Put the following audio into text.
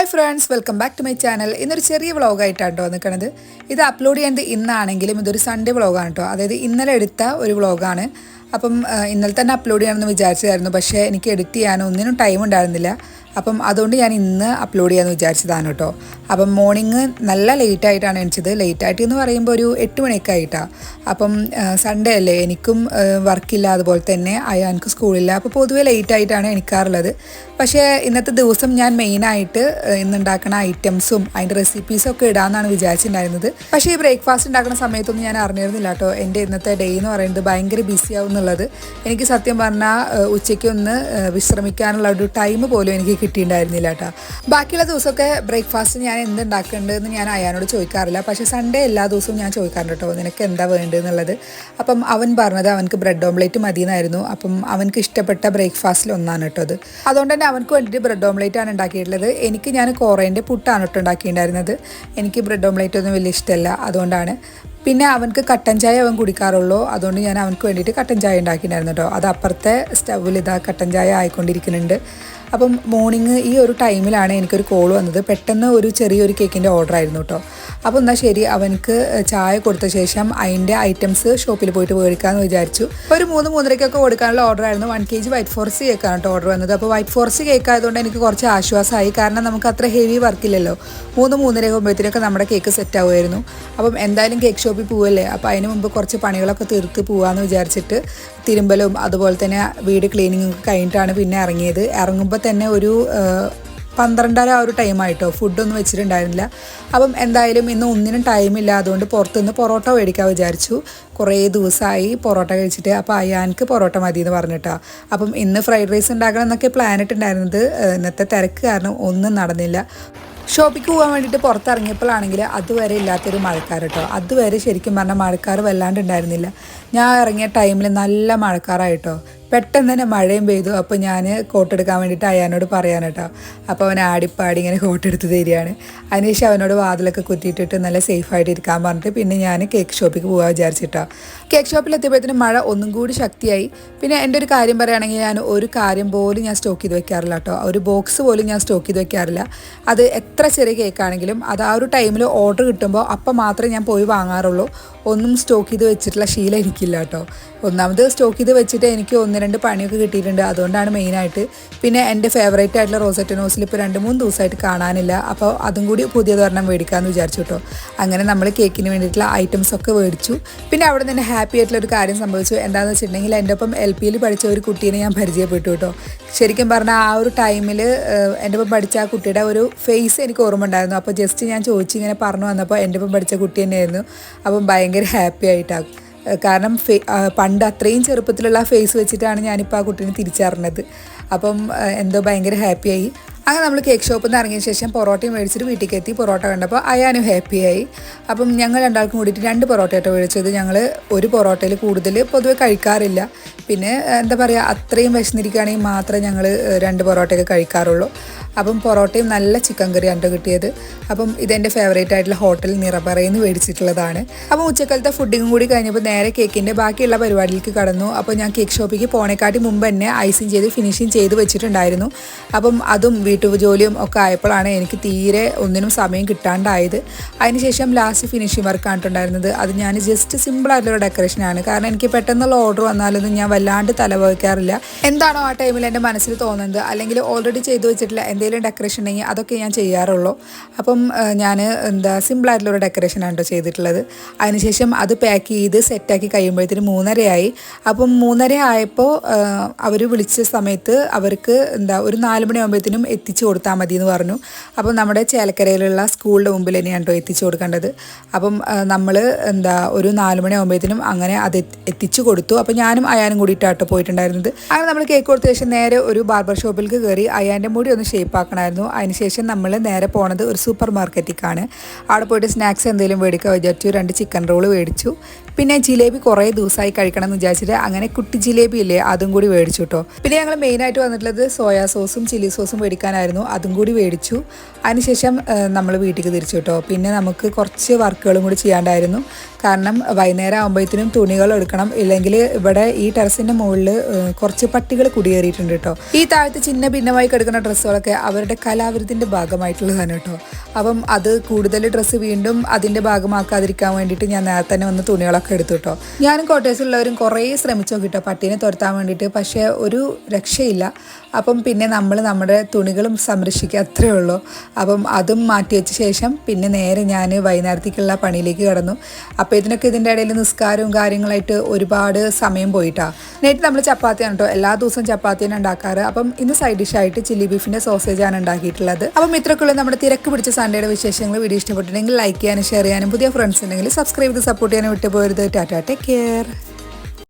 Hi friends welcome back to my channel. ഇന്നൊരു ചെറിയ വ്ളോഗായിട്ടാണ് കേട്ടോ നിൽക്കുന്നത് ഇത് അപ്ലോഡ് ചെയ്യുന്നത് ഇന്നാണെങ്കിലും ഇതൊരു സൺഡേ വ്ളോഗാണ് കേട്ടോ അതായത് ഇന്നലെ എടുത്ത ഒരു വ്ളോഗാണ്. അപ്പം ഇന്നലെ തന്നെ അപ്ലോഡ് ചെയ്യണമെന്ന് വിചാരിച്ചതായിരുന്നു. പക്ഷേ എനിക്ക് എഡിറ്റ് ചെയ്യാനോ ഒന്നിനും ടൈം ഉണ്ടായിരുന്നില്ല. അപ്പം അതുകൊണ്ട് ഞാൻ ഇന്ന് അപ്ലോഡ് ചെയ്യാമെന്ന് വിചാരിച്ചതാണ് കേട്ടോ. അപ്പം മോർണിംഗ് നല്ല ലേറ്റ് ആയിട്ടാണ് എണിച്ചത്. ലേറ്റ് ആയിട്ട് എന്ന് പറയുമ്പോൾ ഒരു എട്ട് മണിയൊക്കെ ആയിട്ടാണ് അപ്പം സൺഡേ അല്ലേ എനിക്കും വർക്കില്ല അതുപോലെ തന്നെ അയാൾക്ക് സ്കൂളില്ല അപ്പോൾ പൊതുവേ ലേറ്റ് ആയിട്ടാണ് എണിക്കാറുള്ളത്. പക്ഷേ ഇന്നത്തെ ദിവസം ഞാൻ മെയിനായിട്ട് ഇന്നുണ്ടാക്കുന്ന ഐറ്റംസും അതിന്റെ റെസിപ്പീസും ഒക്കെ ഇടാമെന്നാണ് വിചാരിച്ചിട്ടുണ്ടായിരുന്നത്. പക്ഷേ ഈ ബ്രേക്ക്ഫാസ്റ്റ് ഉണ്ടാക്കുന്ന സമയത്തൊന്നും ഞാൻ അറിഞ്ഞിരുന്നില്ല കേട്ടോ. എന്റെ ഇന്നത്തെ ഡേ എന്ന് പറയുന്നത് ഭയങ്കര ബിസി ആവും എന്നുള്ളത്. എനിക്ക് സത്യം പറഞ്ഞാൽ ഉച്ചയ്ക്കൊന്ന് വിശ്രമിക്കാനുള്ള ഒരു ടൈം പോലും എനിക്ക് കിട്ടിയിട്ടുണ്ടായിരുന്നില്ല കേട്ടോ ബാക്കിയുള്ള ദിവസമൊക്കെ ബ്രേക്ക്ഫാസ്റ്റ് ഞാൻ എന്ത് ഉണ്ടാക്കേണ്ടതെന്ന് ഞാൻ അയാനോട് ചോദിക്കാറില്ല. പക്ഷേ സൺഡേ എല്ലാ ദിവസവും ഞാൻ ചോദിക്കാറുണ്ട് കേട്ടോ നിനക്ക് എന്താ വേണ്ടതെന്നുള്ളത് അപ്പം അവൻ പറഞ്ഞത് അവനക്ക് ബ്രെഡ് ഓംലേറ്റ് മതി എന്നായിരുന്നു അപ്പം അവനക്ക് ഇഷ്ടപ്പെട്ട ബ്രേക്ക്ഫാസ്റ്റിൽ ഒന്നാണ് കേട്ടോ അത്. അതുകൊണ്ട് തന്നെ അവനക്ക് വേണ്ടിയിട്ട് ബ്രെഡ് ഓംലേറ്റ് ആണ് ഉണ്ടാക്കിയിട്ടുള്ളത്. എനിക്ക് ഞാൻ കോറേന്റെ പുട്ടാണ് കേട്ടോ ഉണ്ടാക്കിയിട്ടുണ്ടായിരുന്നത്. എനിക്ക് ബ്രെഡ് ഓംലേറ്റ് ഒന്നും വലിയ ഇഷ്ടമല്ല അതുകൊണ്ടാണ്. പിന്നെ അവനക്ക് കട്ടൻ ചായ അവൻ കുടിക്കാറുള്ളൂ. അതുകൊണ്ട് ഞാൻ അവനക്ക് വേണ്ടിയിട്ട് കട്ടൻ ചായ ഉണ്ടാക്കിയിട്ടുണ്ടായിരുന്നു കേട്ടോ. അത് അപ്പുറത്തെ സ്റ്റൗവിൽ ഇതാ കട്ടൻ ചായ ആയിക്കൊണ്ടിരിക്കുന്നുണ്ട്. അപ്പം മോർണിംഗ് ഈ ഒരു ടൈമിലാണ് എനിക്കൊരു കോൾ വന്നത്. പെട്ടെന്ന് ഒരു ചെറിയൊരു കേക്കിന്റെ ഓർഡർ ആയിരുന്നു കേട്ടോ അപ്പോൾ എന്നാൽ ശരി അവനക്ക് ചായ കൊടുത്ത ശേഷം അതിന്റെ ഐറ്റംസ് ഷോപ്പിൽ പോയിട്ട് മേടിക്കാമെന്ന് വിചാരിച്ചു. ഒരു മൂന്ന് മൂന്നരയ്ക്കൊക്കെ കൊടുക്കാനുള്ള ഓർഡർ ആയിരുന്നു. One K G white forest കേക്കാണ് കേട്ടോ ഓർഡർ വന്നത്. അപ്പോൾ വൈറ്റ് ഫോറസ്റ്റ് കേക്ക് ആയതുകൊണ്ട് എനിക്ക് കുറച്ച് ആശ്വാസമായി. കാരണം നമുക്ക് അത്ര ഹെവി വർക്കില്ലല്ലോ മൂന്ന് മൂന്നര ആകുമ്പോഴത്തേനൊക്കെ നമ്മുടെ കേക്ക് സെറ്റ് ആവുമായിരുന്നു. അപ്പം എന്തായാലും കേക്ക് ഷോപ്പിൽ പോവല്ലേ? അപ്പോൾ അതിന് മുമ്പ് കുറച്ച് പണികളൊക്കെ തീർത്ത് പോവാമെന്ന് വിചാരിച്ചിട്ട് തിരുമ്പലും അതുപോലെ തന്നെ വീട് ക്ലീനിങ്ങും കഴിഞ്ഞിട്ടാണ് പിന്നെ ഇറങ്ങിയത്. ഇറങ്ങുമ്പോൾ തന്നെ ഒരു പന്ത്രണ്ടര ആ ഒരു ടൈമായിട്ടോ ഫുഡൊന്നും വെച്ചിട്ടുണ്ടായിരുന്നില്ല. അപ്പം എന്തായാലും ഇന്ന് ഒന്നിനും ടൈമില്ല അതുകൊണ്ട് പുറത്തുനിന്ന് പൊറോട്ട മേടിക്കാൻ വിചാരിച്ചു. കുറേ ദിവസമായി പൊറോട്ട കഴിച്ചിട്ട് അപ്പോൾ അയാൻക്ക് പൊറോട്ട മതി എന്ന് പറഞ്ഞിട്ടാ. അപ്പം ഇന്ന് ഫ്രൈഡ് റൈസ് ഉണ്ടാക്കണം എന്നൊക്കെ പ്ലാൻ ഇട്ടുണ്ടായിരുന്നത് ഇന്നത്തെ തിരക്ക് കാരണം ഒന്നും നടന്നില്ല. ഷോപ്പിക്ക് പോകാൻ വേണ്ടിയിട്ട് പുറത്തിറങ്ങിയപ്പോഴാണെങ്കിൽ അതുവരെ ഇല്ലാത്തൊരു മഴക്കാർ കേട്ടോ. അതുവരെ ശരിക്കും പറഞ്ഞാൽ മഴക്കാർ വല്ലാണ്ട് ഉണ്ടായിരുന്നില്ല. ഞാൻ ഇറങ്ങിയ ടൈമിൽ നല്ല മഴക്കാറായിട്ടോ. പെട്ടെന്ന് തന്നെ മഴയും പെയ്തു. അപ്പോൾ ഞാൻ കോട്ട് എടുക്കാൻ വേണ്ടിയിട്ട് അയാനോട് പറയാൻ കേട്ടോ. അപ്പോൾ അവൻ ആടിപ്പാടി ഇങ്ങനെ കോട്ട് എടുത്ത് തരികയാണ്. അതിനുശേഷം അവനോട് വാതിലൊക്കെ കുത്തിയിട്ടിട്ട് നല്ല സേഫായിട്ട് ഇരിക്കാൻ പറഞ്ഞിട്ട് പിന്നെ ഞാൻ കേക്ക് ഷോപ്പിക്ക് പോകാൻ വിചാരിച്ചിട്ടോ കേക്ക് ഷോപ്പിൽ എത്തിയപ്പോഴത്തേനും മഴ ഒന്നും കൂടി ശക്തിയായി. പിന്നെ എന്റെ ഒരു കാര്യം പറയുകയാണെങ്കിൽ ഞാൻ ഒരു കാര്യം പോലും ഞാൻ സ്റ്റോക്ക് ചെയ്ത് വെക്കാറില്ല കേട്ടോ. ഒരു ബോക്സ് പോലും ഞാൻ സ്റ്റോക്ക് ചെയ്ത് വെക്കാറില്ല. അത് എത്ര ചെറിയ കേക്കാണെങ്കിലും അത് ആ ഒരു ടൈമിൽ ഓർഡർ കിട്ടുമ്പോൾ അപ്പം മാത്രമേ ഞാൻ പോയി വാങ്ങാറുള്ളൂ. ഒന്നും സ്റ്റോക്ക് ചെയ്ത് വെച്ചിട്ടുള്ള ശീലം എനിക്കില്ല കേട്ടോ. ഒന്നാമത് സ്റ്റോക്ക് ചെയ്ത് വെച്ചിട്ട് എനിക്ക് ഒന്ന് രണ്ട് പണിയൊക്കെ കിട്ടിയിട്ടുണ്ട്. അതുകൊണ്ടാണ് മെയിനായിട്ട് പിന്നെ എന്റെ ഫേവറേറ്റ് ആയിട്ടുള്ള റോസറ്റ് നോസിൽ ഇപ്പോൾ രണ്ട് മൂന്ന് ദിവസമായിട്ട് കാണാനില്ല. അപ്പോൾ അതും കൂടി പുതിയത് ഒരെണ്ണം മേടിക്കാമെന്ന് വിചാരിച്ചു കേട്ടോ അങ്ങനെ നമ്മൾ കേക്കിന് വേണ്ടിയിട്ടുള്ള ഐറ്റംസ് ഒക്കെ മേടിച്ചു. പിന്നെ അവിടെ നിന്ന് ഹാപ്പി ആയിട്ടുള്ള ഒരു കാര്യം സംഭവിച്ചു. എന്താണെന്ന് വെച്ചിട്ടുണ്ടെങ്കിൽ എന്റെ ഒപ്പം എൽ പിയിൽ പഠിച്ച ഒരു കുട്ടീനെ ഞാൻ പരിചയപ്പെട്ടു കേട്ടോ ശരിക്കും പറഞ്ഞാൽ ആ ഒരു ടൈമിൽ എന്റെ ഒപ്പം പഠിച്ച ആ കുട്ടിയുടെ ഒരു ഫേസ് എനിക്ക് ഓർമ്മ ഉണ്ടായിരുന്നു. അപ്പോൾ ജസ്റ്റ് ഞാൻ ചോദിച്ചിങ്ങനെ പറഞ്ഞു വന്നപ്പോൾ എന്റെ ഒപ്പം പഠിച്ച കുട്ടി തന്നെയായിരുന്നു. അപ്പം ഭയങ്കര ഹാപ്പി ആയിട്ടാണ് കാരണം പണ്ട് അത്രയും ചെറുപ്പത്തിലുള്ള ഫേസ് വെച്ചിട്ടാണ് ഞാനിപ്പോൾ ആ കുട്ടീനെ തിരിച്ചറിഞ്ഞത്. അപ്പം എന്തോ ഭയങ്കര ഹാപ്പിയായി അങ്ങനെ നമ്മൾ കേക്ക് ഷോപ്പിൽ നിന്ന് ഇറങ്ങിയ ശേഷം പൊറോട്ടയും മേടിച്ചിട്ട് വീട്ടിലേക്ക് എത്തി. പൊറോട്ട കണ്ടപ്പോൾ അയാനും ഹാപ്പിയായി അപ്പം ഞങ്ങൾ രണ്ടാൾക്കും കൂടിയിട്ട് രണ്ട് പൊറോട്ടയായിട്ട് മേടിച്ചത്. ഞങ്ങൾ ഒരു പൊറോട്ടയിൽ കൂടുതൽ പൊതുവെ കഴിക്കാറില്ല. പിന്നെ എന്താ പറയുക അത്രയും വിശന്നിരിക്കുകയാണെങ്കിൽ മാത്രമേ ഞങ്ങൾ രണ്ട് പൊറോട്ടയൊക്കെ കഴിക്കാറുള്ളൂ. അപ്പം പൊറോട്ടയും നല്ല ചിക്കൻ കറിയാണ് കേട്ടോ കിട്ടിയത്. അപ്പം ഇതെന്റെ ഫേവറേറ്റ് ആയിട്ടുള്ള ഹോട്ടൽ നിറപറയിൽ നിന്ന് മേടിച്ചിട്ടുള്ളതാണ്. അപ്പം ഉച്ചക്കാലത്തെ ഫുഡിങ്ങും കൂടി കഴിഞ്ഞപ്പോൾ നേരെ കേക്കിന്റെ ബാക്കിയുള്ള പരിപാടിയിലേക്ക് കടന്നു. അപ്പോൾ ഞാൻ കേക്ക് ഷോപ്പിലേക്ക് പോണേക്കാട്ടി മുമ്പ് തന്നെ ഐസിങ് ചെയ്ത് ഫിനിഷിങ് ചെയ്ത് വെച്ചിട്ടുണ്ടായിരുന്നു. അപ്പം അതും വീട്ടുജോലിയും ഒക്കെ ആയപ്പോഴാണ് എനിക്ക് തീരെ ഒന്നിനും സമയം കിട്ടാണ്ടായത്. അതിനുശേഷം ലാസ്റ്റ് ഫിനിഷിംഗ് വർക്ക് കണ്ടിട്ടുണ്ടായിരുന്നത് അത് ഞാൻ ജസ്റ്റ് സിമ്പിൾ ആയിട്ടുള്ള ഡെക്കറേഷനാണ് കാരണം എനിക്ക് പെട്ടെന്നുള്ള ഓർഡർ വന്നാലൊന്നും ഞാൻ വല്ലാണ്ട് തലവഹിക്കാറില്ല എന്താണോ ആ ടൈമിൽ എന്റെ മനസ്സിൽ തോന്നുന്നത്. അല്ലെങ്കിൽ ഓൾറെഡി ചെയ്തു വെച്ചിട്ടുള്ള എന്തെങ്കിലും ഡെക്കറേഷൻ ഉണ്ടെങ്കിൽ അതൊക്കെ ഞാൻ ചെയ്യാറുള്ളൂ. അപ്പം ഞാൻ എന്താ സിമ്പിളായിട്ടുള്ള ഒരു ഡെക്കറേഷനാണ് കേട്ടോ ചെയ്തിട്ടുള്ളത്. അതിനുശേഷം അത് പാക്ക് ചെയ്ത് സെറ്റാക്കി കഴിയുമ്പോഴത്തേന് മൂന്നരയായി. അപ്പം മൂന്നര ആയപ്പോൾ അവർ വിളിച്ച സമയത്ത് അവർക്ക് എന്താ ഒരു നാല് മണിയാകുമ്പോഴത്തേനും എത്തിച്ചു കൊടുത്താൽ മതി എന്ന് പറഞ്ഞു. അപ്പം നമ്മുടെ ചേലക്കരയിലുള്ള സ്കൂളിന്റെ മുമ്പിൽ തന്നെയാണ് കേട്ടോ എത്തിച്ചു കൊടുക്കേണ്ടത്. അപ്പം നമ്മൾ എന്താ ഒരു നാല് മണിയാകുമ്പോഴത്തേനും അങ്ങനെ അത് എത്തിച്ചു കൊടുത്തു. അപ്പം ഞാനും അയാനും കൂടിയിട്ടാട്ടോ പോയിട്ടുണ്ടായിരുന്നത്. അങ്ങനെ നമ്മൾ കേക്ക് കൊടുത്ത ശേഷം നേരെ ഒരു ബാർബർ ഷോപ്പിലേക്ക് കയറി അയാന്റെ മുടി ഒന്ന് ഷേപ്പ് ആക്കണമായിരുന്നു അതിനുശേഷം നമ്മൾ നേരെ പോണത് ഒരു സൂപ്പർ മാർക്കറ്റിലേക്കാണ് അവിടെ പോയിട്ട് സ്നാക്സ് എന്തെങ്കിലും മേടിക്കാൻ വിചാരിച്ചു. രണ്ട് ചിക്കൻ റോൾ മേടിച്ചു. പിന്നെ ജിലേബി കുറേ ദിവസമായി കഴിക്കണം എന്ന് വിചാരിച്ചിട്ട് അങ്ങനെ കുട്ടി ജിലേബി ഇല്ലേ അതും കൂടി മേടിച്ചു കേട്ടോ പിന്നെ ഞങ്ങൾ മെയിനായിട്ട് വന്നിട്ടുള്ളത് സോയാ സോസും ചില്ലി സോസും മേടിക്കാനായിരുന്നു. അതും കൂടി മേടിച്ചു. അതിനുശേഷം നമ്മൾ വീട്ടിലേക്ക് തിരിച്ചു കേട്ടോ പിന്നെ നമുക്ക് കുറച്ച് വർക്കുകളും കൂടി ചെയ്യാണ്ടായിരുന്നു. കാരണം വൈകുന്നേരം ആകുമ്പോഴത്തേനും തുണികൾ എടുക്കണം. ഇല്ലെങ്കിൽ ഇവിടെ ഈ ടെറസിന്റെ മുകളിൽ കുറച്ച് പട്ടികൾ കുടിയേറിയിട്ടുണ്ട് കേട്ടോ ഈ താഴത്ത് ചിന്ന ഭിന്നമായി കിടക്കുന്ന ഡ്രസ്സുകളൊക്കെ അവരുടെ കലാവിരുതിന്റെ ഭാഗമായിട്ടുള്ളതാണ് കേട്ടോ. അപ്പം അത് കൂടുതൽ ഡ്രസ്സ് വീണ്ടും അതിന്റെ ഭാഗമാക്കാതിരിക്കാൻ വേണ്ടിയിട്ട് ഞാൻ നേരത്തെ തന്നെ വന്ന് തുണികളൊക്കെ എടുത്തു കേട്ടോ. ഞാനും കോട്ടേഴ്സുള്ളവരും കുറേ ശ്രമിച്ചു നോക്കിട്ടോ പട്ടീനെ തുരത്താൻ വേണ്ടിയിട്ട്. പക്ഷേ ഒരു രക്ഷയില്ല. അപ്പം പിന്നെ നമ്മൾ നമ്മുടെ തുണികളും സംരക്ഷിക്കുക അത്രേ ഉള്ളൂ. അപ്പം അതും മാറ്റി വെച്ച ശേഷം പിന്നെ നേരെ ഞാൻ വൈകുന്നേരത്തേക്കുള്ള പണിയിലേക്ക് കടന്നു. അപ്പോൾ ഇതിനൊക്കെ ഇതിന്റെ ഇടയിൽ നിസ്കാരവും കാര്യങ്ങളായിട്ട് ഒരുപാട് സമയം പോയിട്ടാ. നേരിട്ട് നമ്മൾ ചപ്പാത്തിയാണ് കേട്ടോ. എല്ലാ ദിവസവും ചപ്പാത്തിയാണ് ഉണ്ടാക്കാറ്. അപ്പം ഇന്ന് സൈഡ് ഡിഷായിട്ട് ചില്ലി ബീഫിന്റെ സോസേജാണ് ഉണ്ടാക്കിയിട്ടുള്ളത്. അപ്പം ഇത്രക്കുള്ള നമ്മുടെ തിരക്ക് പിടിച്ച സൺഡേയുടെ വിശേഷങ്ങൾ വീഡിയോ ഇഷ്ടപ്പെട്ടിട്ടുണ്ടെങ്കിൽ ലൈക്ക് ചെയ്യാനും ഷെയർ ചെയ്യാനും പുതിയ ഫ്രണ്ട്സ് ഉണ്ടെങ്കിൽ സബ്സ്ക്രൈബ് ചെയ്ത് സപ്പോർട്ട് ചെയ്യാനും വിട്ടുപോകരുത്. Tata take care